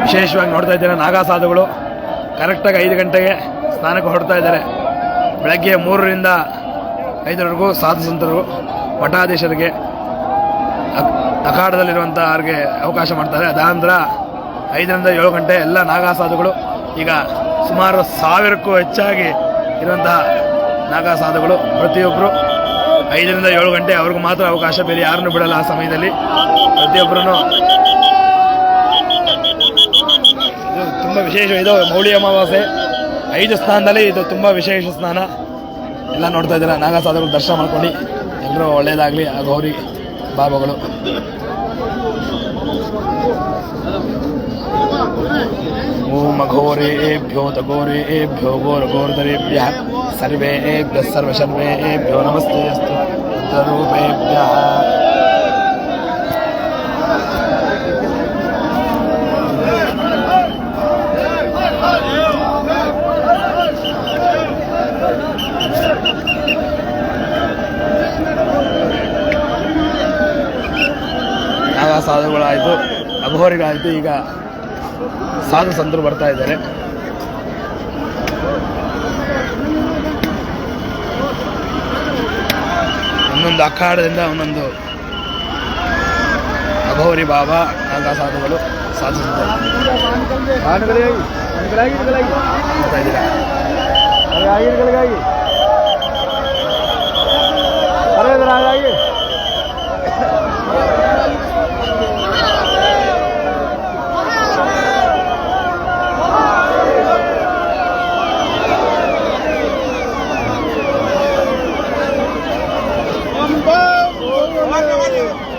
ವಿಶೇಷವಾಗಿ ನೋಡ್ತಾ ಇದ್ದಾರೆ ನಾಗಾಸಾಧುಗಳು ಕರೆಕ್ಟಾಗಿ ಐದು ಗಂಟೆಗೆ ಸ್ನಾನಕ್ಕೆ ಹೊರಡ್ತಾ ಇದ್ದಾರೆ. ಬೆಳಗ್ಗೆ ಮೂರರಿಂದ ಐದರವರೆಗೂ ಸಾಧು ಸಂತರು ಮಠಾಧೀಶರಿಗೆ ಅಖಾಡದಲ್ಲಿರುವಂಥ ಅವ್ರಿಗೆ ಅವಕಾಶ ಮಾಡ್ತಾರೆ. ಅದಾನಂತರ ಐದರಿಂದ ಏಳು ಗಂಟೆ ಎಲ್ಲ ನಾಗಾಸಾಧುಗಳು ಈಗ ಸುಮಾರು ಸಾವಿರಕ್ಕೂ ಹೆಚ್ಚಾಗಿ ಇರುವಂತಹ ನಾಗಾಸಾಧುಗಳು ಪ್ರತಿಯೊಬ್ಬರು ಐದರಿಂದ ಏಳು ಗಂಟೆ ಅವ್ರಿಗೂ ಮಾತ್ರ ಅವಕಾಶ ಬೇರೆ ಯಾರನ್ನು ಬಿಡಲ್ಲ ಆ ಸಮಯದಲ್ಲಿ. ಪ್ರತಿಯೊಬ್ಬರೂ ತುಂಬ ವಿಶೇಷ. ಇದು ಮೌಳಿ ಅಮಾವಾಸ್ಯೆ. ಐದು ಸ್ನಾನದಲ್ಲಿ ಇದು ತುಂಬ ವಿಶೇಷ ಸ್ನಾನ ಎಲ್ಲ ನೋಡ್ತಾ ಇದ್ದೀರಾ? ನಾಗಸಾಧಕರು ದರ್ಶನ ಮಾಡ್ಕೊಂಡು ಎಲ್ಲರೂ ಒಳ್ಳೇದಾಗಲಿ. ಆ ಗೌರಿ ಬಾಬಾಗಳು. ಓಂ ಘೋರೇಭ್ಯೋ ತಘೋರೇಭ್ಯೋ ಘೋರ ಸರ್ವ ಸರ್ವೇಭ್ಯ ಸರ್ವಶರ್ವೇಭ್ಯೋ ನಮಸ್ತೆ ಅಸ್ತು ರೂಪೇಭ್ಯ ಸಾಧುಗಳಾಯಿತು ಅಭೋರಿಗಳಾಯಿತು ಈಗ ಸಾಧು ಸಂತರು ಬರ್ತಾ ಇದ್ದಾರೆ. ಒಂದೊಂದು ಅಖಾಡದಿಂದ ಒಂದೊಂದು ಅಭೋರಿ ಬಾಬಾ ನಾಗ ಸಾಧುಗಳು ಸಾಧು ಸಂತರು ಬರ್ತಾ ಇದ್ದೀರಾ. Yeah.